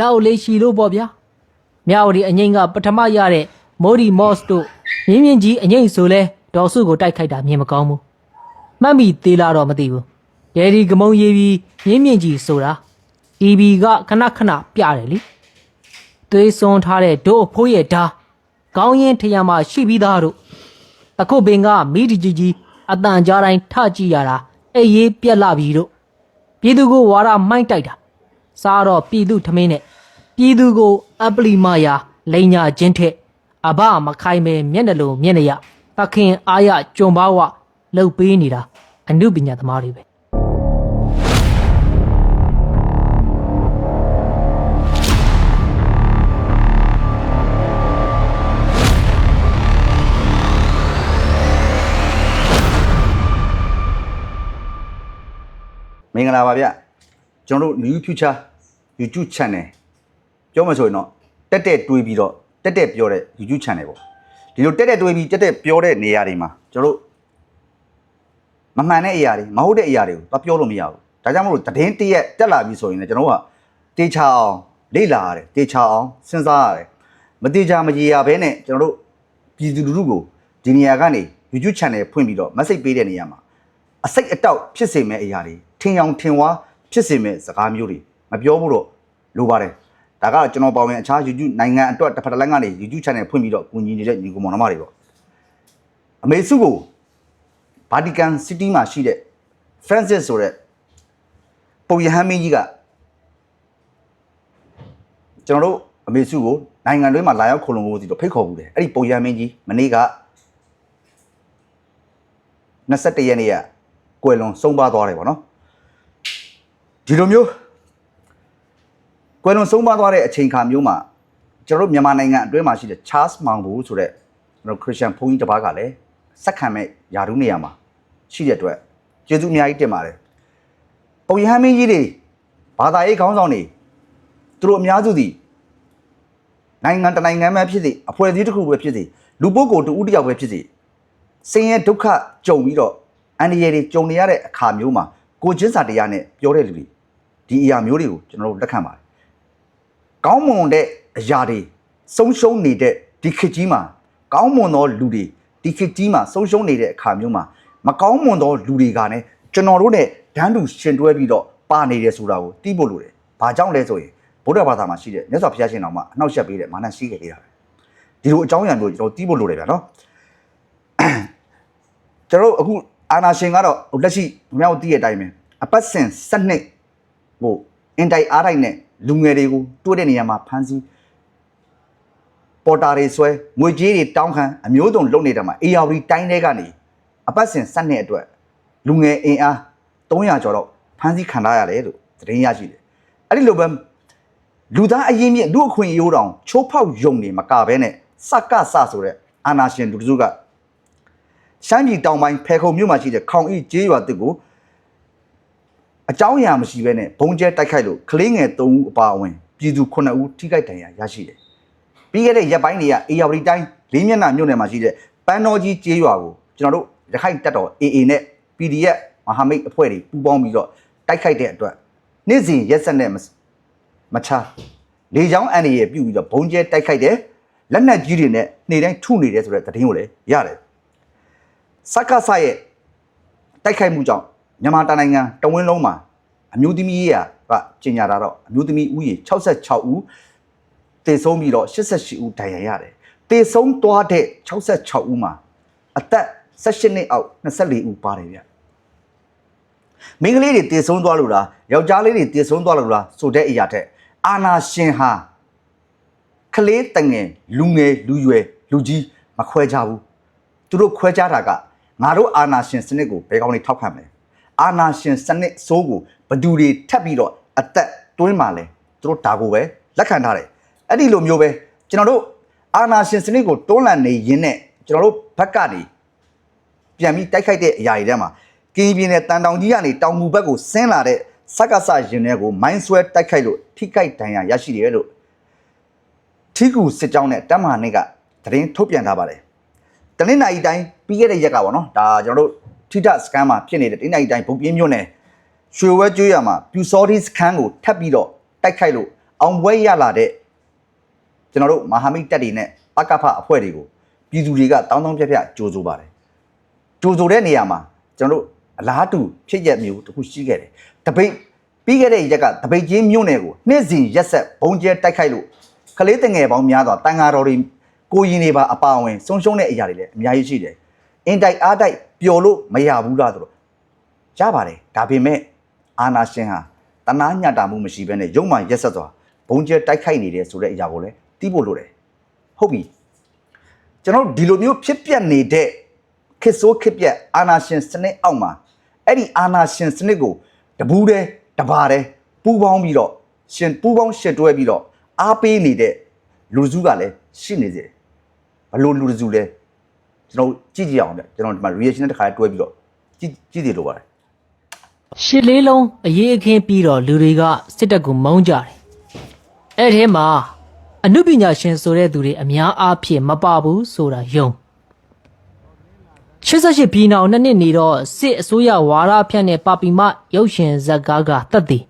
လောက်လေးရှိလို့ပေါ့ဗျာမြဝတီအငိမ့်ကပထမရတဲ့မိုဒီမော့စ်တို့မြင်းမြင့်ကြီးအငိမ့်ဆိုလဲဒေါ်စုကိုတိုက်ခိုက်တာမြင်မကောင်းဘူးမှတ်မိသေးလားတော့မသိဘူးဒယ်ဒီကမုံရေးပြီးမြင်းမြင့်ကြီးဆိုတာ EB ကခဏခဏပြတယ်လေသွေးစွန်းထားတဲ့ဒို့အဖိုးရဲ့ဓာခေါင်းရင်းထရံမှာရှိပြီးသားတို့အခုပင်ကမိဒီကြီးကြီးအတန်ကြားတိုင်းထကြည့်ရတာအေးရေးပြက်လာပြီတို့ပြည်သူကိုဝါရမိုင်းတိုက်တာ စားတော့ပြည်သူထမင်းနဲ့ပြည်သူကိုအပလီမာယာလိန်ညာချင်းထက်အဘမခိုင်မဲမျက်နှလုံးမျက်နှရသခင်အားရကြုံပါဝလှုပ်ပေးနေတာအမှုပညာသမားတွေပဲမင်္ဂလာပါဗျ ကျွန်တော်တို့ New Future YouTube Channel ပြောမှဆိုရင်တော့တက်တက်တွေးပြီးတော့တက်တက်ပြောတဲ့ YouTube Channel ပေါ့ဒီလိုတက်တက်တွေးပြီးတက်တက်ပြောတဲ့နေရာတွေမှာကျွန်တော်တို့မမှန်တဲ့အရာတွေမဟုတ်တဲ့အရာတွေကိုသွားပြောလို့မရဘူးဒါကြောင့်မလို့သတင်းတရက်တက်လာပြီဆိုရင်လည်းကျွန်တော်တို့ကတေချာအောင်လေ့လာရတယ်တေချာအောင်စဉ်းစားရတယ်မတေချာမကြီးရဘဲနဲ့ကျွန်တော်တို့ပြည်သူလူထုကိုဒီနေရာကနေ YouTube Channel ဖွင့်ပြီးတော့ message ပေးတဲ့နေရာမှာအစိတ်အတောက်ဖြစ်စေမဲ့အရာတွေထင်အောင်ထင်ဝါ ဖြစ်စေမဲ့စကားမျိုးတွေမပြောဖို့တော့လိုပါတယ်ဒါကကျွန်တော်ပေါဝင်အခြား YouTube နိုင်ငံအတွက်တစ်ဖက်တစ်လမ်းကနေ YouTube channel ဖွင့်ပြီးတော့ကူညီနေတဲ့ညီကောင်မောင်နှမတွေပေါ့အမေစုကို Vatican City မှာရှိတဲ့ Francis ဆိုတဲ့ပုံရဟန်းမင်းကြီးကကျွန်တော်တို့အမေစုကိုနိုင်ငံတွင်းမှာလာရောက်ခုံလုံဖို့စီတော့ဖိတ်ခေါ်ဘူးတယ်အဲ့ဒီပုံရဟန်းမင်းကြီးမနေ့က21ရက်နေ့ကကွယ်လွန်ဆုံးပါသွားတယ်ဗောနော် ဒီလိုမျိုးကွယ်လွန်ဆုံးပါသွားတဲ့အချိန်ခါမျိုးမှာကျွန်တော်တို့မြန်မာနိုင်ငံအတွင်းမှာရှိတဲ့ Charles Mango ဆိုတဲ့ကျွန်တော်ခရစ်ယာန်ဘုန်းကြီးတစ်ပါးကလည်းစက္ကန့်မဲ့ယာရုနေရာမှာရှိတဲ့အတွက်ကျေးဇူးအများကြီးတင်ပါတယ်ပုံရဟန်းမင်းကြီးတွေဘာသာရေးခေါင်းဆောင်တွေသူတို့အများစုသည်နိုင်ငံတစ်နိုင်ငံမှာဖြစ်စေအဖွဲ့အစည်းတစ်ခုပဲဖြစ်စေလူပုဂ္ဂိုလ်တစ်ဦးတစ်ယောက်ပဲဖြစ်စေဆင်းရဲဒုက္ခကြုံပြီးတော့အန္တရာယ်တွေကြုံနေရတဲ့အခါမျိုးမှာကိုချင်းစာတရားနဲ့ပြောတဲ့လူတွေ ဒီအရာမျိုးတွေကိုကျွန်တော်တို့လက်ခံပါတယ်။ကောင်းမွန်တဲ့အရာတွေဆုံးရှုံးနေတဲ့ဒီခေတ်ကြီးမှာကောင်းမွန်သောလူတွေဒီခေတ်ကြီးမှာဆုံးရှုံးနေတဲ့အခါမျိုးမှာမကောင်းမွန်သောလူတွေကလည်းကျွန်တော်တို့နဲ့ဒန်းတူရှင်တွဲပြီးတော့ပါနေတယ်ဆိုတာကိုသိဖို့လိုတယ်။ဘာကြောင့်လဲဆိုရင်ဗုဒ္ဓဘာသာမှာရှိတဲ့မြတ်စွာဘုရားရှင်တော်မှာအနှောက်အယှက်ပေးတဲ့မာနရှိခဲ့သေးတာပဲ။ဒီလိုအကြောင်းအရာမျိုးကျွန်တော်သိဖို့လိုတယ်ဗျာနော်။ကျွန်တော်တို့အခုအာနာရှင်ကတော့လက်ရှိမြောက်တည့်ရဲ့အတိုင်းပဲအပတ်စဉ်စနစ် ဟိုအင်တိုက်အားတိုက်နဲ့လူငယ်တွေကိုတွဲတဲ့နေရာမှာဖမ်းဆီးပေါ်တာတွေဆွဲငွေကြေးတွေတောင်းခံအမျိုးစုံလုပ်နေတာမှာ ARV တိုင်းထဲကနေအပတ်စဉ်စနစ်အတွက်လူငယ်အင်အား300ကျော်တော့ဖမ်းဆီးခံထားရတယ်လို့သတင်းရရှိတယ်အဲ့ဒီလိုပဲလူသားအရင်မြင့်လူအခွင့်အရေးတောင်ချိုးဖောက်ယုံနေမကဘဲနဲ့စကစဆိုတဲ့အာနာရှင်လူတစုကရှမ်းပြည်တောင်ပိုင်းဖဲခုံမြို့မှာရှိတဲ့ခေါင်ဤကျေးရွာတစ်ကို အကြောင်းအရာမရှိဘဲနဲ့ဘုံကျဲတိုက်ခိုက်လို့ကလေးငယ်3ဦးအပါအဝင်ပြည်သူ9ဦးထိခိုက်ဒဏ်ရာရရှိတယ်။ပြီးခဲ့တဲ့ရက်ပိုင်းတွေကအေယာဝတီတိုင်းလေးမျက်နှာမြို့နယ်မှာရှိတဲ့ပန်းတော်ကြီးကျေးရွာကိုကျွန်တော်တို့ရခိုင်တပ်တော် AA နဲ့ PDF မဟာမိတ်အဖွဲ့တွေပူးပေါင်းပြီးတော့တိုက်ခိုက်တဲ့အတွက်နေ့စဉ်ရက်ဆက်နဲ့မမချလေချောင်းအန်ရပြုတ်ပြီးတော့ဘုံကျဲတိုက်ခိုက်တယ်လက်နက်ကြီးတွေနဲ့နေ့တိုင်းထုနေတယ်ဆိုတဲ့သတင်းကိုလည်းရတယ်စက္ကစရဲ့တိုက်ခိုက်မှုကြောင့် မြန်မာတိုင်းနိုင်ငံတဝင်းလုံးမှာအမျိုးသမီးရေးကကျင်ညာတာတော့အမျိုးသမီးဦးရေ66ဦးတေဆုံးပြီးတော့88ဦးဒဏ်ရာရတယ်တေဆုံးသွားတဲ့66ဦးမှာအသက်18နှစ်အောက်24ဦးပါတယ်ဗျမိန်းကလေးတွေတေဆုံးသွားလို့လားယောက်ျားလေးတွေတေဆုံးသွားလို့လားဆိုတဲ့အရာတဲ့အာနာရှင်ဟာကလေးတငယ်လူငယ်လူရွယ်လူကြီးမခွဲကြဘူးသူတို့ခွဲခြားတာကငါတို့အာနာရှင်စနစ်ကိုဘယ်ကောင်တွေထောက်ခံမလဲ အာနာရှင်စနစ်စိုးကိုဘသူတွေထပ်ပြီးတော့အသက်တွင်းมาလဲသူတို့ဒါကိုပဲလက်ခံထားတယ်အဲ့ဒီလိုမျိုးပဲကျွန်တော်တို့အာနာရှင်စနစ်ကိုတွန်းလှန်နေရင်းနဲ့ကျွန်တော်တို့ဘက်ကနေပြန်ပြီးတိုက်ခိုက်တဲ့အရာတွေထဲမှာကင်းပြင်းတဲ့တန်တောင်ကြီးကနေတောင်မူဘက်ကိုဆင်းလာတဲ့စက္ကစရင်တွေကိုမိုင်းဆွဲတိုက်ခိုက်လို့ထိခိုက်ဒဏ်ရာရရှိတယ်လို့ထီကူစစ်ကြောင်းနဲ့တမ္မာနေကသတင်းထုတ်ပြန်ထားပါတယ်တနင်္လာရီတိုင်းပြီးခဲ့တဲ့ရက်ကပေါ့နော်ဒါကျွန်တော်တို့ ထိထစကန်မှာဖြစ်နေတဲ့တနင်္လာရီတိုင်းဘုတ်ပြင်းမြို့နယ်ရွှေဝဲကျွေးရမှာပြူစောဒီစကန်ကိုထပ်ပြီးတော့တိုက်ခိုက်လို့အောင်ပွဲရလာတဲ့ကျွန်တော်တို့မဟာမိတ်တပ်တွေနဲ့ပကဖအဖွဲ့တွေကိုပြည်သူတွေကတောင်းတောင်းပြပြကြိုးဆိုပါတယ်ကြိုးဆိုတဲ့နေရာမှာကျွန်တော်တို့အလားတူဖြစ်ရက်မျိုးတစ်ခုရှိခဲ့တယ်တပိတ်ပြီးခဲ့တဲ့ရက်ကတပိတ်ချင်းမြို့နယ်ကိုနှစ်စဉ်ရက်ဆက်ဘုံကျဲတိုက်ခိုက်လို့ကလေးတငယ်ပေါင်းများစွာတန်ဃာတော်တွေကိုရင်တွေပါအပါအဝင်ဆုံးရှုံးတဲ့အရာတွေလည်းအများကြီးရှိတယ်အင်တိုက်အားတိုက် ပျော်လို့မရဘူးလားဆိုတော့ရပါတယ်ဒါပေမဲ့အာနာရှင်ဟာတနာညတာမှုမရှိဘဲနဲ့ရုံမှရက်ဆက်စွာဘုံကျဲတိုက်ခိုက်နေတယ်ဆိုတဲ့အရာကိုလည်းသိဖို့လိုတယ်ဟုတ်ပြီကျွန်တော်တို့ဒီလိုမျိုးဖြစ်ပျက်နေတဲ့ခစ်ဆိုးခစ်ပြက်အာနာရှင်စနစ်အောက်မှာအဲ့ဒီအာနာရှင်စနစ်ကိုတပူးတဲ့တပါတဲ့ပူးပေါင်းပြီးတော့ရှင်ပူးပေါင်းရှစ်တွဲပြီးတော့အားပေးနေတဲ့လူစုကလည်းရှိနေစေတယ်ဘလို့လူစုလဲ ကျွန်တော်ကြည့်ကြည့်အောင်ဗျကျွန်တော်ဒီမှာ reaction နဲ့တစ်ခါတွဲပြီးတော့ကြည့်ကြည့်တယ်လို့ပါတယ်ရှစ်လေးလုံးအရေးအခင်းပြီးတော့လူတွေကစစ်တပ်ကိုမုန်းကြတယ်။အဲ့ထဲမှာအနုပညာရှင်ဆိုတဲ့သူတွေအများအားဖြင့်မပါဘူးဆိုတာယုံ88ပြည်နောင်နှစ်နှစ်နေတော့စစ်အစိုးရဝါဒဖြန့်တဲ့ပါပီမရုပ်ရှင်ဇာတ်ကားကတက်တည်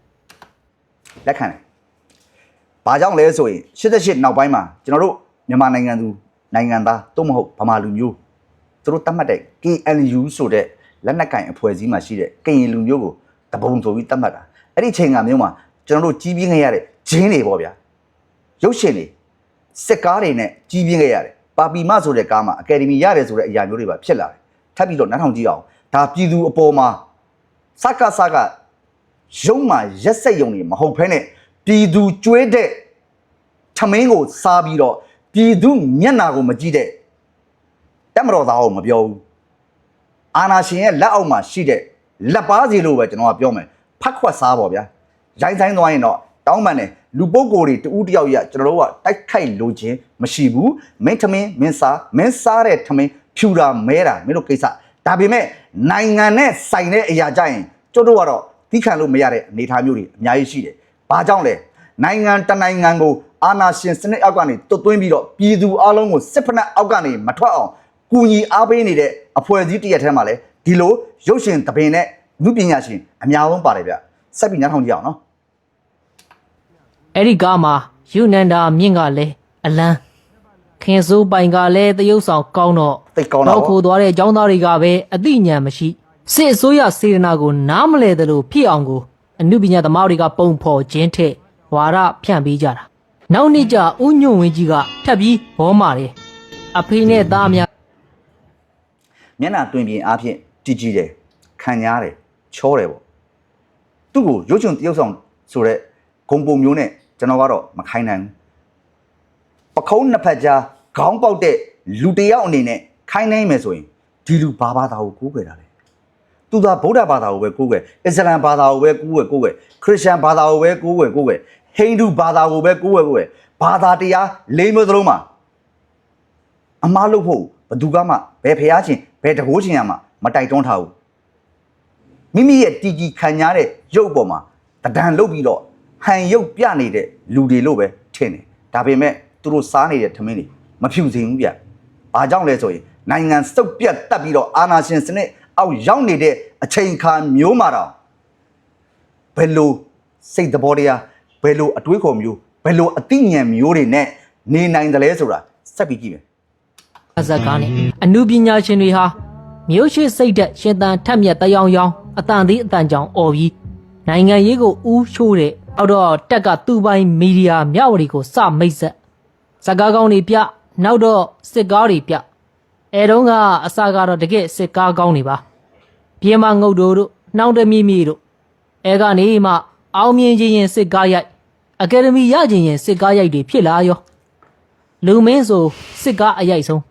လက်ခံတယ်။ဘာကြောင့်လဲဆိုရင်88နောက်ပိုင်းမှာကျွန်တော်တို့မြန်မာနိုင်ငံသူနိုင်ငံသားတို့မဟုတ်ဗမာလူမျိုး သူတို့တတ်မှတ်တဲ့ KNU ဆိုတဲ့လက်နက်ကင်အဖွဲ့အစည်းမှာရှိတဲ့ကရင်လူမျိုးကိုတပုံဆိုပြီးတတ်မှတ်တာ။အဲ့ဒီချိန်ကမျိုးမှာကျွန်တော်တို့ကြီးပြင်းခဲ့ရတဲ့ဂျင်းတွေပေါ့ဗျာ။ရုပ်ရှင်တွေစစ်ကားတွေနဲ့ကြီးပြင်းခဲ့ရတယ်။ပါပီမဆိုတဲ့ကားမှာအကယ်ဒမီရတယ်ဆိုတဲ့အရာမျိုးတွေပါဖြစ်လာတယ်။ထပ်ပြီးတော့နောက်ထောင်ကြည့်အောင်။ဒါပြည်သူအပေါ်မှာစကစကရုံးမှာရက်ဆက်ယုံနေမဟုတ်ဖ ೇನೆ ပြည်သူကျွေးတဲ့ထမင်းကိုစားပြီးတော့ပြည်သူမျက်နာကိုမကြည့်တဲ့ တက်မတော်သားကိုမပြောဘူးအာနာရှင်ရဲ့လက်အောက်မှာရှိတဲ့လက်ပါစီလို့ပဲကျွန်တော်ကပြောမယ်ဖတ်ခွက်စားပေါ့ဗျာရိုင်းဆိုင်သွားရင်တော့တောင်းပန်တယ်လူပုဂ္ဂိုလ်တွေတူးတယောက်ရကျွန်တော်တို့ကတိုက်ခိုက်လို့ခြင်းမရှိဘူးမင်းထမင်းမင်းစားမင်းစားတဲ့ထမင်းဖြူတာမဲတာမင်းတို့ကိစ္စဒါပေမဲ့နိုင်ငံနဲ့ဆိုင်တဲ့အရာကြရင်ကျတို့ကတော့သိခံလို့မရတဲ့အနေအထားမျိုးတွေအများကြီးရှိတယ်။ဘာကြောင့်လဲနိုင်ငံတစ်နိုင်ငံကိုအာဏာရှင်စနစ်အောက်ကနေတွတ်သွင်းပြီးတော့ပြည်သူအလုံးကိုစစ်ဖက်နှက်အောက်ကနေမထွက်အောင် ကူညီအားပေးနေတဲ့အဖွဲ့အစည်းတစ်ရက်ထဲမှာလဲဒီလိုရုပ်ရှင်သဘင်နဲ့လူပညာရှင်အများဆုံးပါတယ်ဗျ။စက်ပြီးနားထောင်ကြည့်အောင်နော်အဲ့ဒီကားမှာယူနန္ဒာမြင့်ကလည်းအလန်းခင်စိုးပိုင်ကလည်းတရုပ်ဆောင်ကောင်းတော့တိတ်ကောင်းတာတော့ခိုးသွားတဲ့ចောင်းသားတွေကပဲအသိဉာဏ်မရှိစစ်အစိုးရစေတနာကိုနားမလဲသလိုဖြစ်အောင်ကိုအမှုပညာသမားတွေကပုံဖော်ခြင်းထက်ဝါရဖြန့်ပေးကြတာနောက်နေ့ကျဦးညွန့်ဝင်းကြီးကထပ်ပြီးဘောမာတယ်အဖေနဲ့သားများ မျက်နှာတွင်ပြင်အားဖြင့်ကြည်ကြည်တယ်ခံညားတယ်ချောတယ်ပေါ့သူ့ကိုရုပ်ရှင်တရုပ်ဆောင်ဆိုတဲ့ဂုံပုံမျိုးနဲ့ကျွန်တော်ကတော့မခိုင်းနိုင်ဘူးပခုံးနှစ်ဖက်ကြားခေါင်းပေါက်တဲ့လူတစ်ယောက်အနေနဲ့ခိုင်းနိုင်မယ်ဆိုရင်ဒီလူဘာဘာသာကိုကိုးကွယ်တာလဲသူသာဗုဒ္ဓဘာသာကိုပဲကိုးကွယ်အစ္စလမ်ဘာသာကိုပဲကိုးကွယ်ကိုးကွယ်ခရစ်ယာန်ဘာသာကိုပဲကိုးကွယ်ကိုးကွယ်ဟိန္ဒူဘာသာကိုပဲကိုးကွယ်ကိုးကွယ်ဘာသာတရားလေးမျိုးသလုံးမှာအမားလို့ဖို့ဘယ်သူကမှဘ ယ်ဖျားချင်းဘယ်တကိုးချင်းရမှမတိုက်တွန်းထားဘူးမိမိရဲ့တီကြီးခံညားတဲ့ရုပ်ပေါ်မှာတဒံလုတ်ပြီးတော့ဟန်ရုပ်ပြနေတဲ့လူတွေလို့ပဲထင်တယ်ဒါပေမဲ့သူတို့စားနေတဲ့ထမင်းတွေမဖြူစင်ဘူးဗျဘာကြောင့်လဲဆိုရင်နိုင်ငံစုပ်ပြတ်တက်ပြီးတော့အာဏာရှင်စနစ်အောက်ရောက်နေတဲ့အချိန်အခါမျိုးမှာတော့ဘယ်လိုစိတ်သဘောတရားဘယ်လိုအတွေးခေါ်မျိုးဘယ်လိုအသိဉာဏ်မျိုးတွေနဲ့နေနိုင်တယ်လဲဆိုတာစက်ပြီးကြည့်မယ် ဇက်ကားနဲ့အမှုပညာရှင်တွေဟာမြို့ရှိစိတ်သက်ရှင်သန်ထက်မြက်တယောင်ယောင်အတန်သေးအတန်ကြောင်អော်ပြီးနိုင်ငံရေးကိုဥရှိုးတဲ့အောက်တော့တက်ကသူ့ပိုင်းမီဒီယာမျှဝရီကိုစမိတ်ဆက်ဇက်ကားကောင်းတွေပြနောက်တော့စစ်ကားတွေပြအဲတုန်းကအစကတော့တကယ်စစ်ကားကောင်းတွေပါပြေမငုတ်တို့တို့နှောင်းတမီမီတို့အဲကနေမှအောင်မြင်ခြင်းရင်စစ်ကားရိုက်အကယ်ဒမီရခြင်းရင်စစ်ကားရိုက်တွေဖြစ်လာရောလူမင်းဆိုစစ်ကားအရိုက်ဆုံး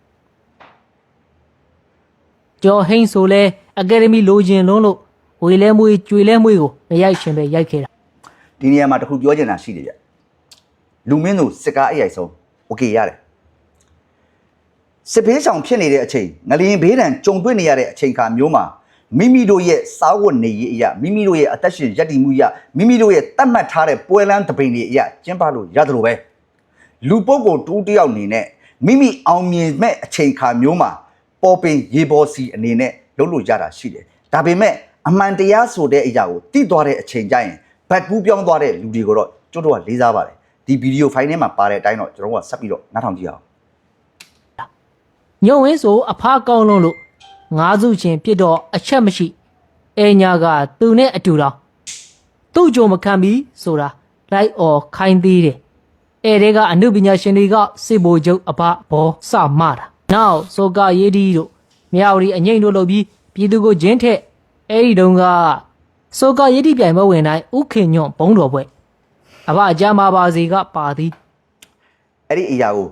ကျော်ဟိန်းဆိုလဲအကယ်ဒမီလိုချင်လုံးလို့ဝေလဲမွေးကြွေလဲမွေးကိုမရိုက်ရှင်ပဲရိုက်ခဲ့တာ ဒီနေရာမှာတခုပြောချင်တာရှိတယ်ဗျလူမင်းတို့စစ်ကားအရိုက်ဆုံးโอเคရတယ်စစ်ဘေးဆောင်ဖြစ်နေတဲ့အချိန်ငလျင်ဘေးဒဏ်ကြုံတွေ့နေရတဲ့အချိန်ခါမျိုးမှာမိမိတို့ရဲ့စားဝတ်နေရေးအရာမိမိတို့ရဲ့အသက်ရှင်ရပ်တည်မှုအရာမိမိတို့ရဲ့တတ်မှတ်ထားတဲ့ပွဲလန်းတပိန်တွေအရာကျင်းပလို့ရတယ်လို့ပဲလူပုဂ္ဂိုလ်တူးတယောက်အနေနဲ့မိမိအောင်မြင်မဲ့အချိန်ခါမျိုးမှာ ပေါ်ပင်ရေပေါ်စီအနေနဲ့လုပ်လို့ရတာရှိတယ်ဒါပေမဲ့အမှန်တရားဆိုတဲ့အရာကိုတိသွားတဲ့အချိန်ကျရင်ဘက်ကူးပြောင်းသွားတဲ့လူတွေကိုတော့ကျွတ်တော့ကလေးစားပါတယ်ဒီဗီဒီယိုဖိုင်ထဲမှာပါတဲ့အတိုင်းတော့ကျွန်တော်တို့ကဆက်ပြီးတော့နားထောင်ကြည့်အောင်ညုံဝင်းဆိုအဖားကောင်းလုံးလို့ငါးစုချင်းပြစ်တော့အချက်မရှိအဲညာကသူနဲ့အတူတော်သူ့ကြုံမခံပြီးဆိုတာလိုက်အော်ခိုင်းသေးတယ်အဲတဲကအနုပညာရှင်တွေကစေဘိုကျုပ်အဖဘောစမတာ နောက်ဆိုကရေးဒီတို့မြောက်ရီအငိမ့်တို့လုပ်ပြီးပြည်သူကိုဂျင်းထက်အဲဒီတုန်းကဆိုကရေးဒီပြိုင်ပွဲဝင်တိုင်းဥခင်ညွန့်ဘုံတော်ပွဲအဖအကြမ်းပါပါစီကပါသည်အဲ့ဒီအရာကို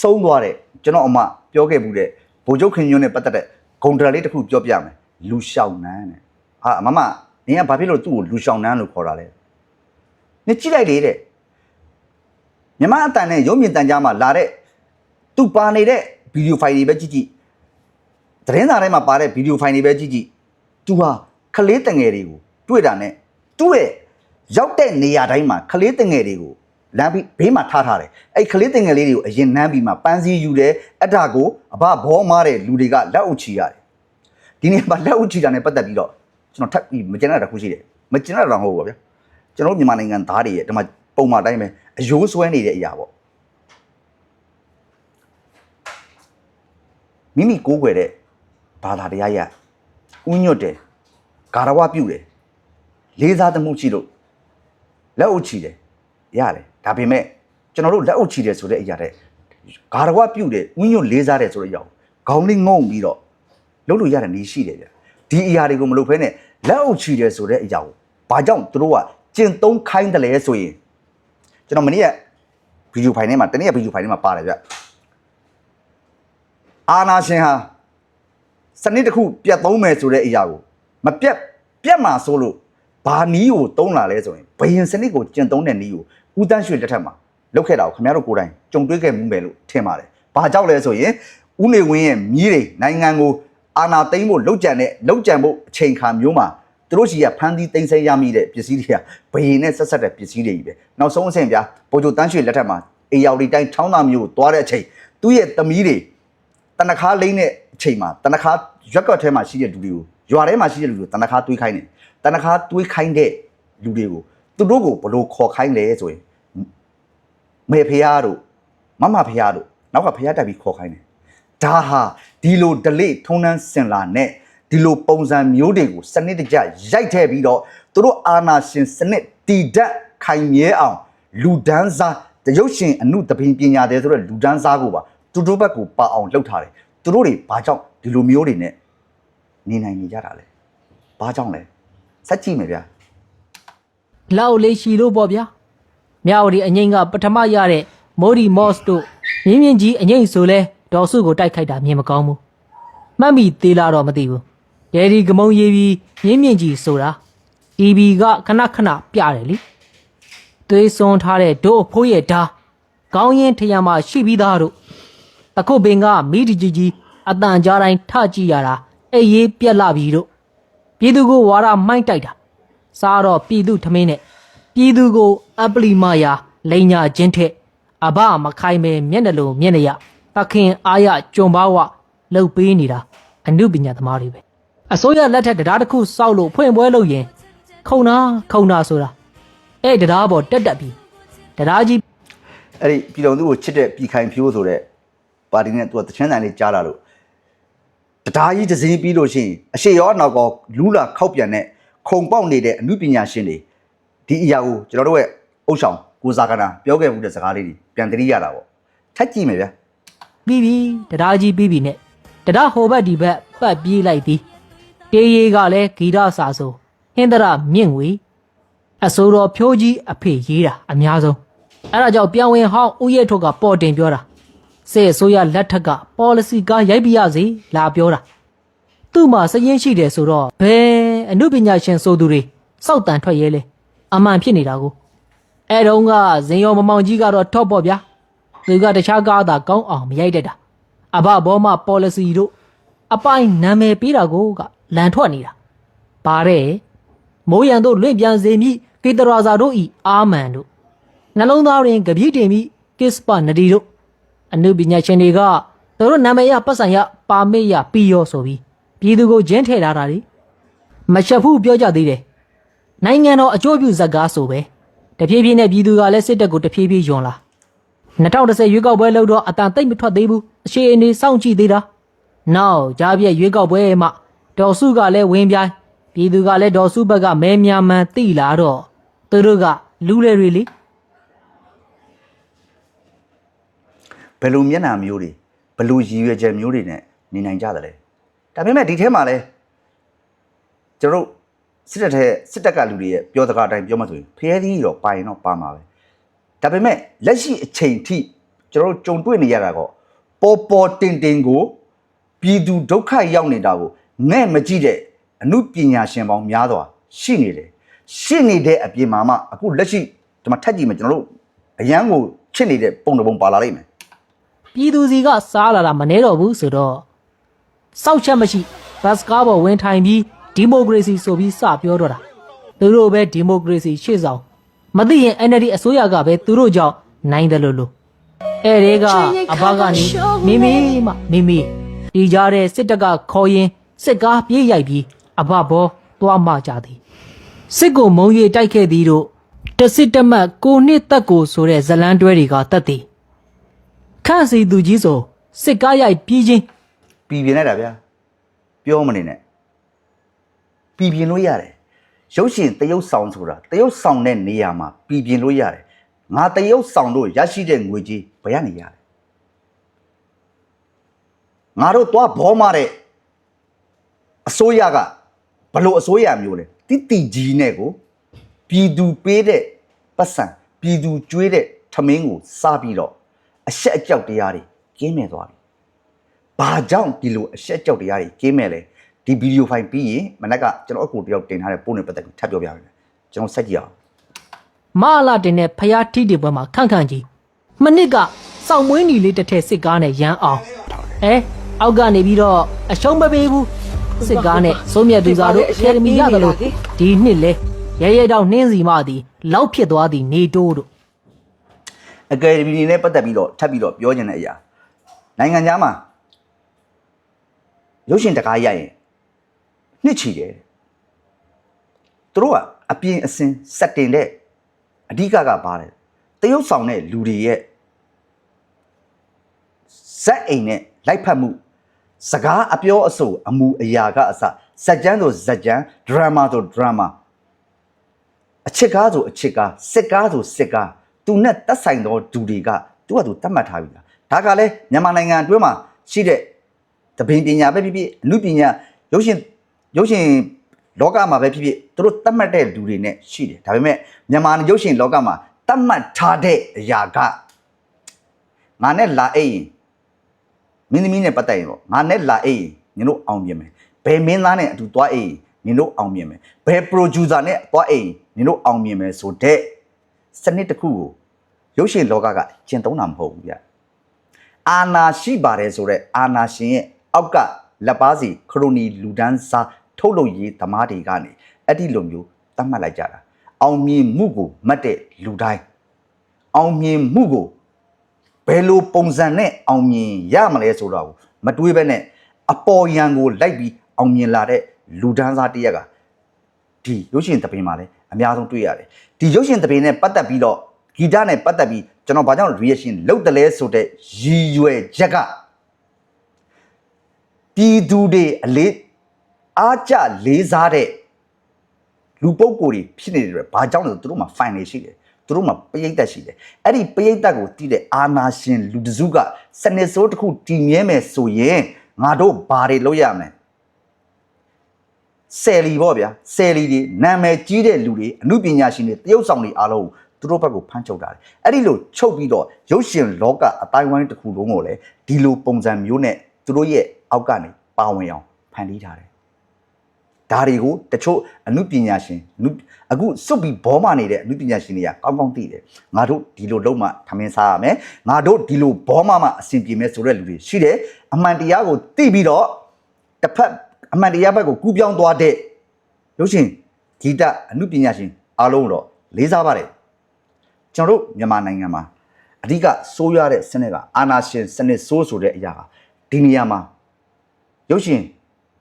ဆုံးသွားတဲ့ကျွန်တော်အမပြောခဲ့မှုတဲ့ဗိုလ်ချုပ်ခင်ညွန့်နဲ့ပတ်သက်တဲ့ဂုံဒရာလေးတစ်ခုပြောပြမယ်လူရှောင်းနန်းတဲ့ဟာမမနင်ကဘာဖြစ်လို့သူ့ကိုလူရှောင်းနန်းလို့ခေါ်တာလဲနင်ကြည့်လိုက်လေတဲ့မြမအတန်နဲ့ရုံးမြင့်တန်ကြားမှာလာတဲ့သူပါနေတဲ့ ဗီဒီယိုဖိုင်တွေပဲကြည့်ကြည့်သတင်းစာထဲမှာပါတဲ့ဗီဒီယိုဖိုင်တွေပဲကြည့်ကြည့်သူဟာခလေးတငယ်တွေကိုတွေ့တာနဲ့သူ့ရဲ့ရောက်တဲ့နေရာတိုင်းမှာခလေးတငယ်တွေကိုလမ်းပြီးဘေးမှာထားထားတယ်အဲ့ကလေးတင်ငယ်လေးတွေကိုအရင်နှမ်းပြီးမှပန်းစည်းယူတယ်အဲ့ဒါကိုအဘဘောမားတဲ့လူတွေကလက်အုပ်ချီရတယ်ဒီနေ့မှာလက်အုပ်ချီတာနဲ့ပတ်သက်ပြီးတော့ကျွန်တော်ထပ်ပြီးမကျန်တဲ့တစ်ခုရှိတယ်မကျန်တဲ့တော့မဟုတ်ပါဗျာကျွန်တော်တို့မြန်မာနိုင်ငံသားတွေရဲ့ဒီမှာပုံမှန်တိုင်းပဲအယိုးဆွဲနေတဲ့အရာပေါ့ မိမိကိုးကွယ်တဲ့ဘာသာတရားရဥညွတ်တယ်ဂါရဝပြုတယ်လေးစားသမှုရှိလို့လက်အုပ်ချီတယ်ရတယ်ဒါပေမဲ့ကျွန်တော်တို့လက်အုပ်ချီတယ်ဆိုတဲ့အရာတဲ့ဂါရဝပြုတ်တယ်ဝင်းညွတ်လေးစားတယ်ဆိုတဲ့အရာကိုခေါင်းလေးငုံပြီးတော့လုပ်လို့ရတဲ့နေရှိတယ်ဗျဒီအရာတွေကိုမလုပ်ဖဲနဲ့လက်အုပ်ချီတယ်ဆိုတဲ့အရာကိုဘာကြောင့်သူတို့ကကျင့်သုံးခိုင်းတယ်လဲဆိုရင်ကျွန်တော်မနေ့ကဗီဒီယိုဖိုင်ထဲမှာတနေ့ကဗီဒီယိုဖိုင်ထဲမှာပါတယ်ဗျ အာနာရှင်ဟာစနစ်တစ်ခုပြတ်သုံးမယ်ဆိုတဲ့အရာကိုမပြတ်ပြတ်မှာဆိုလို့ဘာနီးကိုတုံးလာလဲဆိုရင်ဘယင်စနစ်ကိုကျင့်သုံးတဲ့နီးကိုဦးတန်းရွှေလက်ထက်မှာလောက်ခဲ့တာကိုခင်ဗျားတို့ကိုယ်တိုင်ကြုံတွေ့ခဲ့မှုပဲလို့ထင်ပါတယ်။ဘာကြောင့်လဲဆိုရင်ဦးနေဝင်းရဲ့မြည်တွေနိုင်ငံကိုအာဏာသိမ်းဖို့လှုပ်ကြံတဲ့လှုပ်ကြံဖို့အချိန်ခါမျိုးမှာသူတို့ရှိရဖမ်းသီးသိမ်းဆည်းရမိတဲ့ပစ္စည်းတွေကဘယင်နဲ့ဆက်ဆက်တဲ့ပစ္စည်းတွေကြီးပဲ။နောက်ဆုံးအဆင့်ဗျာဗိုလ်ချုပ်တန်းရွှေလက်ထက်မှာအေယော်ဒီတိုင်းချောင်းသားမျိုးကိုသွားတဲ့အချိန်သူ့ရဲ့သမီးတွေ တနခါလိမ့်တဲ့အချိန်မှာတနခါရွက်ကွက်ထဲမှာရှိတဲ့လူတွေကိုရွာထဲမှာရှိတဲ့လူတွေကိုတနခါတွေးခိုင်းတယ်တနခါတွေးခိုင်းတဲ့လူတွေကိုသူတို့ကိုဘလို့ခေါ်ခိုင်းလဲဆိုရင်မေဖះတို့မမဖះတို့နောက်ကဖះတက်ပြီးခေါ်ခိုင်းတယ်ဒါဟာဒီလို delay ထုံးနှန်းစင်လာနဲ့ဒီလိုပုံစံမျိုးတွေကိုစနစ်တကျရိုက်ထည့်ပြီးတော့သူတို့အာနာရှင်စနစ်တည်တတ်ခိုင်မြဲအောင်လူဒန်းစားတရုတ်ရှင်အမှုတပင်ပညာတယ်ဆိုတော့လူဒန်းစားကိုပါ သူတို့ဘက်ကိုပါအောင်လှုပ်ထားတယ်သူတို့တွေဘာကြောင့်ဒီလိုမျိုးတွေနဲ့နေနိုင်နေကြတာလဲဘာကြောင့်လဲစက်ကြည့်မယ်ဗျာလောက်လေးရှိလို့ပေါ့ဗျာမြောက်ဒီအငိမ့်ကပထမရတဲ့မိုဒီမော့စ်တို့မြင်းမြင့်ကြီးအငိမ့်ဆိုလဲဒေါ်စုကိုတိုက်ခိုက်တာမြင်မကောင်းဘူးမှတ်မိသေးလားတော့မသိဘူးဒယ်ဒီကမုံရေးပြီးမြင်းမြင့်ကြီးဆိုတာ EB ကခဏခဏပြတယ်လေသွေးစွန်းထားတဲ့ဒို့အဖိုးရဲ့ဓာကောင်းရင်ထရံမှာရှိပြီးသားတို့ အခုပင်ကမိဒီကြီးကြီးအတန်ကြားတိုင်းထကြည့်ရတာအေးရေးပြက်လာပြီတို့ပြည်သူကိုဝါရမိုင်းတိုက်တာစားတော့ပြည်သူထမင်းနဲ့ပြည်သူကိုအပလီမာယာလိန်ညာချင်းထက်အဘမခိုင်မဲမျက်နှလုံးမျက်နှရသခင်အားရကြုံပါဝလှုပ်ပေးနေတာအနုပညာသမားတွေပဲအစိုးရလက်ထက်တရားတစ်ခုစောက်လို့ဖွင့်ပွဲလုပ်ရင်ခုံနာခုံနာဆိုတာအဲ့တရားပေါ်တက်တက်ပြီးတရားကြီးအဲ့ဒီပြည်တော်သူကိုချစ်တဲ့ပြည်ခိုင်ဖြိုးဆိုတဲ့ ပါတီနဲ့သူကတချမ်းတန်လေးကြားလာလို့တရားကြီးဒဇင်းပြီးလို့ရှိရင်အရှိရောအနောက်ကောလူးလာခောက်ပြန်တဲ့ခုံပေါက်နေတဲ့အမှုပညာရှင်တွေဒီအရာကိုကျွန်တော်တို့ရဲ့အုပ်ဆောင်ကိုစားကနာပြောခဲ့မှုတဲ့စကားလေးတွေပြန်တတိရတာပေါ့ထက်ကြည့်မယ်ဗျာပြီးပြီတရားကြီးပြီးပြီနဲ့တရားဟိုဘက်ဒီဘက်ပတ်ပြေးလိုက်သည်တေးရီကလည်းဂီတစာဆိုဟင်္ဒရမြင့်ငွေအစိုးရဖြိုးကြီးအဖေရေးတာအများဆုံးအဲ့ဒါကြောင့်ပြန်ဝင်ဟောင်းဦးရဲထုတ်ကပေါ်တင်ပြောတာ စေအစိုးရလက်ထက်က policy ကရိုက်ပြရစီလာပြောတာသူ့မှာစရင်ရှိတယ်ဆိုတော့ဘယ်အမှုပညာရှင်ဆိုသူတွေစောက်တန်ထွက်ရဲလဲအမှန်ဖြစ်နေတာကိုအဲ့တုန်းကဇင်ယောမမောင်ကြီးကတော့ထော့ပေါ့ဗျာသူကတခြားကားသာကောင်းအောင်မရိုက်တတ်တာအဘဘောမ policy တို့အပိုင်းနာမည်ပေးတာကိုကလန်ထွက်နေတာပါတဲ့မိုးရန်တို့လွင့်ပြန်စေမိကေတရာဇာတို့ဤအာမန်တို့နှလုံးသားတွင်ကြပြည့်တင်မိကစ်ပနဒီတို့ အနုပညာရှင်တွေကသူတို့နာမည်ရပတ်ဆိုင်ရပါမစ်ရပြီးရောဆိုပြီးပြည်သူကိုဂျင်းထည့်ထားတာလေမချက်ဘူးပြောကြသေးတယ်နိုင်ငံတော်အကျိုးပြုဇက်ကားဆိုပဲတတဖြည်းဖြည်းနဲ့ပြည်သူကလည်းစစ်တပ်ကိုတဖြည်းဖြည်းယွန်လာ2010ရွေးကောက်ပွဲလုပ်တော့အတန်တိတ်မထွက်သေးဘူးအရှိအနေစောင့်ကြည့်သေးတာနောက်ကြားပြည့်ရွေးကောက်ပွဲမှာဒေါ်စုကလည်းဝင်ပြိုင်ပြည်သူကလည်းဒေါ်စုဘက်ကမဲများမှန်တိလာတော့သူတို့ကလူလေတွေလေ ဘယ်လိုမျက်နှာမျိုးတွေဘယ်လိုရည်ရွယ်ချက်မျိုးတွေနဲ့နေနိုင်ကြသလဲဒါပေမဲ့ဒီထဲမှာလဲကျွန်တော်တို့စစ်တပ်ထဲစစ်တပ်ကလူတွေရဲ့ပြောစကားအတိုင်းပြောမှဆိုရင်ဖျဲသီးတော့ပါရင်တော့ပါမှာပဲဒါပေမဲ့လက်ရှိအချိန်ထိကျွန်တော်တို့ကြုံတွေ့နေရတာကပေါ်ပေါ်တင်တင်ကိုပြည်သူဒုက္ခရောက်နေတာကိုငဲ့မကြည့်တဲ့အမှုပညာရှင်ပေါင်းများစွာရှိနေတယ်ရှိနေတဲ့အပြင်မှာမှအခုလက်ရှိဒီမှာထပ်ကြည့်မယ်ကျွန်တော်တို့အရန်ကိုချစ်နေတဲ့ပုံတစ်ပုံပါလာလိမ့်မယ် ပြည်သူစီကစားလာတာမနှဲတော့ဘူးဆိုတော့စောက်ချက်မရှိဘတ်စကားပေါ်ဝင်ထိုင်ပြီးဒီမိုကရေစီဆိုပြီးစပြောတော့တာသူတို့ပဲဒီမိုကရေစီရှေ့ဆောင်မသိရင် NLD အစိုးရကပဲသူတို့ကြောင့်နိုင်တယ်လို့လို့အဲ့ဒီကအဘကနေမိမိမမိမိဒီကြားတဲ့စစ်တပ်ကခေါ်ရင်စစ်ကားပြေးရိုက်ပြီးအဘဘောသွားမှကြသည်စစ်ကိုမုံရီတိုက်ခဲ့သည်တို့တစစ်တမတ်ကိုနှစ်သက်ကိုဆိုတဲ့ဇလန်းတွဲတွေကတတ်သည် ခန့်စီသူကြီးဆိုစစ်ကားရိုက်ပြီးချင်းပြည်ပြင်းလိုက်တာဗျာပြောမနေနဲ့ပြည်ပြင်းလို့ရတယ်ရုပ်ရှင်တရုပ်ဆောင်ဆိုတာတရုပ်ဆောင်တဲ့နေရာမှာပြည်ပြင်းလို့ရတယ်ငါတရုပ်ဆောင်တို့ရရှိတဲ့ငွေကြီးဘယ်ကနေရလဲငါတို့သွားဘောမတဲ့အစိုးရကဘလို့အစိုးရမျိုးလဲတိတိကြီးနဲ့ကိုပြည်သူပေးတဲ့ပတ်စံပြည်သူကျွေးတဲ့ထမင်းကိုစားပြီးတော့ အဆက်အကြောက်တရားတွေကင်းမဲ့သွားပြီဘာကြောင့်ဒီလိုအဆက်ကြောက်တရားတွေကင်းမဲ့လဲဒီဗီဒီယိုဖိုင်ပြီးရင်မနက်ကကျွန်တော်အကူတယောက်တင်ထားတဲ့ပုံနဲ့ပတ်သက်ပြီးထပ်ပြောပြမယ်ကျွန်တော်ဆက်ကြည့်အောင်မအလာတင်တဲ့ဖျားထိတွေပွဲမှာခန့်ခန့်ကြီးမနစ်ကစောင့်မွေးနီလေးတစ်ထည့်စစ်ကားနဲ့ရမ်းအောင်အဲအောက်ကနေပြီးတော့အရှုံးမပေးဘူးစစ်ကားနဲ့စိုးမြတ်သူစားတို့အကယ်ဒမီရတယ်လို့ဒီနှစ်လဲရဲရဲတောင်နှင်းစီမသည်လောက်ဖြစ်သွားသည်နေတိုးတို့ အကယ်ဒမီနဲ့ပတ်သက်ပြီးတော့ထပ်ပြီးတော့ပြောချင်တဲ့အရာနိုင်ငံခြားမှာရုပ်ရှင်တကားရိုက်ရင်နှစ်ချီတယ်သူတို့ကအပြင်အစင်စက်တင်တဲ့အဓိကကပါတယ်တရုပ်ဆောင်တဲ့လူတွေရဲ့ဇက်အိမ်နဲ့လိုက်ဖက်မှုစကားအပြောအဆိုအမူအရာကအစဇက်ကြမ်းဆိုဇက်ကြမ်းဒရမာဆိုဒရမာအချစ်ကားဆိုအချစ်ကားစစ်ကားဆိုစစ်ကား သူနဲ့တက်ဆိုင်သောဒူတွေကသူကသူတတ်မှတ်ထားပြီလားဒါကလည်းမြန်မာနိုင်ငံအတွင်းမှာရှိတဲ့တပင်ပညာပဲဖြစ်ဖြစ်အမှုပညာရုပ်ရှင်ရုပ်ရှင်လောကမှာပဲဖြစ်ဖြစ်သူတို့တတ်မှတ်တဲ့လူတွေနဲ့ရှိတယ်ဒါပေမဲ့မြန်မာရုပ်ရှင်လောကမှာတတ်မှတ်ထားတဲ့အရာကငါနဲ့လာအိတ်ရင်မင်းသမီးနဲ့ပတ်သက်ရင်တော့ငါနဲ့လာအိတ်ရင်ညတို့အောင်မြင်မယ်ဘယ်မင်းသားနဲ့အတူသွားအိတ်ရင်ညတို့အောင်မြင်မယ်ဘယ် producer နဲ့သွားအိတ်ရင်ညတို့အောင်မြင်မယ်ဆိုတဲ့စနစ်တစ်ခုကို ရုပ်ရှင်လောကကကျင့်သုံးတာမဟုတ်ဘူးဗျအာနာရှိပါတယ်ဆိုတော့အာနာရှင်ရဲ့အောက်ကလက်ပါစီခရိုနီလူဒန်းစားထုတ်လုပ်ရေးသမားတွေကနေအဲ့ဒီလိုမျိုးသတ်မှတ်လိုက်ကြတာအောင်မြင်မှုကိုမှတ်တဲ့လူတိုင်းအောင်မြင်မှုကိုဘယ်လိုပုံစံနဲ့အောင်မြင်ရမလဲဆိုတော့မတွေးပဲနဲ့အပေါ်ယံကိုလိုက်ပြီးအောင်မြင်လာတဲ့လူဒန်းစားတစ်ရက်ကဒီရုပ်ရှင်သပင်မှာလည်းအများဆုံးတွေ့ရတယ်ဒီရုပ်ရှင်သပင်နဲ့ပတ်သက်ပြီးတော့ ဂီတနဲ့ပတ်သက်ပြီးကျွန်တော်ဘာကြောင့် reaction လုပ်တယ်လဲဆိုတဲ့ရည်ရွယ်ချက်ကပြည်သူတွေအလေးအားကြလေးစားတဲ့လူပုဂ္ဂိုလ်တွေဖြစ်နေတယ်ပဲဘာကြောင့်လဲဆိုသူတို့မှာ fine တွေရှိတယ်သူတို့မှာပရိသတ်ရှိတယ်အဲ့ဒီပရိသတ်ကိုတည်တဲ့အာနာရှင်လူတစုကစနစ်စိုးတစ်ခုတည်မြဲမယ်ဆိုရင်ငါတို့ဘာတွေလုပ်ရမလဲဆယ်လီပေါ့ဗျာဆယ်လီတွေနာမည်ကြီးတဲ့လူတွေအမှုပညာရှင်တွေတရုပ်ဆောင်တွေအားလုံးကို သူတို့ဘက်ကိုဖမ်းချုပ်တာတယ်အဲ့ဒီလိုချုပ်ပြီးတော့ရုပ်ရှင်လောကအတိုင်းဝိုင်းတစ်ခုလုံးကိုလည်းဒီလိုပုံစံမျိုးနဲ့သူတို့ရဲ့အောက်ကနေပါဝင်အောင်ဖန်တီးထားတယ်ဒါတွေကိုတချို့အမှုပညာရှင်နုအခုစွတ်ပြီးဘောမနေတဲ့အမှုပညာရှင်တွေကကောင်းကောင်းသိတယ်ငါတို့ဒီလိုလုံးမှထမင်းစားရမယ်ငါတို့ဒီလိုဘောမမှအဆင်ပြေမယ်ဆိုတဲ့လူတွေရှိတယ်အမှန်တရားကိုသိပြီးတော့တစ်ဖက်အမှန်တရားဘက်ကိုကူးပြောင်းသွားတဲ့ရုပ်ရှင်ဂီတအမှုပညာရှင်အားလုံးတော့လေးစားပါတယ် ကျွန်တော်တို့မြန်မာနိုင်ငံမှာအဓိကစိုးရတဲ့စနစ်ကအာနာရှင်စနစ်စိုးဆိုတဲ့အရာကဒီနေရာမှာရုပ်ရှင်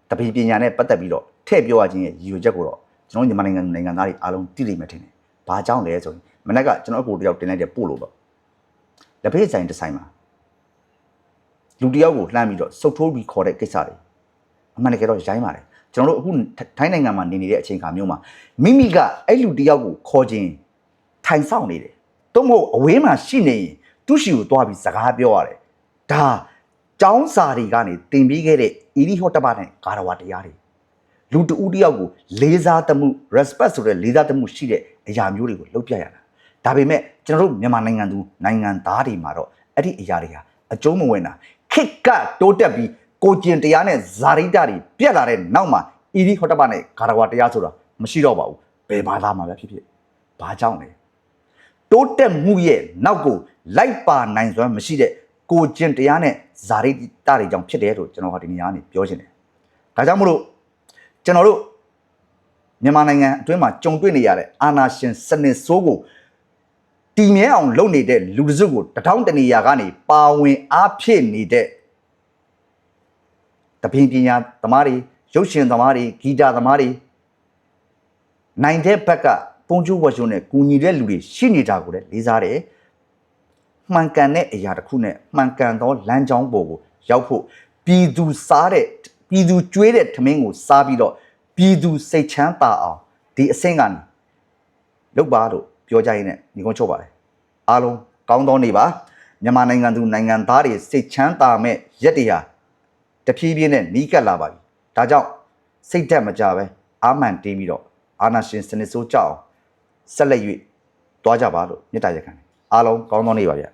တပိပညာနဲ့ပတ်သက်ပြီးတော့ထည့်ပြောရခြင်းရဲ့ရည်ရွယ်ချက်ကိုတော့ကျွန်တော်မြန်မာနိုင်ငံနိုင်ငံသားတွေအားလုံးသိလိမ့်မယ်ထင်တယ်။ဘာကြောင့်လဲဆိုရင်မနေ့ကကျွန်တော်အကိုတယောက်တင်လိုက်တဲ့ပို့လို့ပေါ့လက်ဖေးဆိုင်တစ်ဆိုင်မှာလူတယောက်ကိုလှမ်းပြီးတော့စုပ်ထိုးပြီးခေါ်တဲ့ကိစ္စတွေအမှန်တကယ်တော့ရိုင်းပါတယ်ကျွန်တော်တို့အခုထိုင်းနိုင်ငံမှာနေနေတဲ့အချိန်ခါမျိုးမှာမိမိကအဲ့လူတယောက်ကိုခေါ်ခြင်းထိုင်ဆောင်နေတယ် တော့မဟုတ်အဝေးမှာရှိနေရင်သူ့ရှိကိုသွားပြီးစကားပြောရတယ်ဒါကျောင်းစာတွေကနေတင်ပြီးခဲ့တဲ့အီလီဟော့တပါနဲ့ဂါရဝတရားတွေလူတဦးတယောက်ကိုလေးစားသမှု respect ဆိုတဲ့လေးစားသမှုရှိတဲ့အရာမျိုးတွေကိုလုပ်ပြရတာဒါပေမဲ့ကျွန်တော်တို့မြန်မာနိုင်ငံသူနိုင်ငံသားတွေမှာတော့အဲ့ဒီအရာတွေဟာအကျုံးမဝင်တာခစ်ကတိုးတက်ပြီးကိုကျင်တရားနဲ့ဇာရိတတွေပြက်လာတဲ့နောက်မှာအီဒီဟောတပနဲ့ဂါရဝတရားဆိုတာမရှိတော့ပါဘူးဘယ်ဘာသာမှာပဲဖြစ်ဖြစ်ဘာကြောင့်လဲ တိုးတက်မှုရဲ့နောက်ကိုလိုက်ပါနိုင်စွမ်းမရှိတဲ့ကိုကျင်တရားနဲ့ဇာရိတတွေကြောင့်ဖြစ်တယ်လို့ကျွန်တော်ကဒီနေရာကနေပြောချင်တယ်ဒါကြောင့်မလို့ကျွန်တော်တို့မြန်မာနိုင်ငံအတွင်းမှာကြုံတွေ့နေရတဲ့အာဏာရှင်စနစ်ဆိုးကိုတည်မြဲအောင်လုပ်နေတဲ့လူတစ်စုကိုတထောင်တနေရာကနေပါဝင်အားဖြည့်နေတဲ့တပင်းပညာသမားတွေရုပ်ရှင်သမားတွေဂီတသမားတွေနိုင်တဲ့ဘက်က ပုံကျိုးဝါရှုံးနဲ့ကူညီတဲ့လူတွေရှိနေတာကိုလည်းလေးစားတယ်မှန်ကန်တဲ့အရာတစ်ခုနဲ့မှန်ကန်သောလမ်းကြောင်းပေါ်ကိုရောက်ဖို့ပြည်သူစားတဲ့ပြည်သူကျွေးတဲ့ထမင်းကိုစားပြီးတော့ပြည်သူစိတ်ချမ်းသာအောင်ဒီအဆင့်ကနေလုပ်ပါလို့ပြောကြရင်လည်းညီကုန်းချုပ်ပါတယ်အားလုံးကောင်းသောနေ့ပါမြန်မာနိုင်ငံသူနိုင်ငံသားတွေစိတ်ချမ်းသာမဲ့ရက်တရာတဖြည်းဖြည်းနဲ့နီးကပ်လာပါပြီဒါကြောင့်စိတ်ဓာတ်မကြပဲအာမှန်တင်းပြီးတော့အာနာရှင်စနစ်ဆိုးကြောက်အောင် ဆက်လက်၍တွားကြပါလို့မြစ်တာရက်ခံတယ်အားလုံးကောင်းသောနေ့ပါဗျ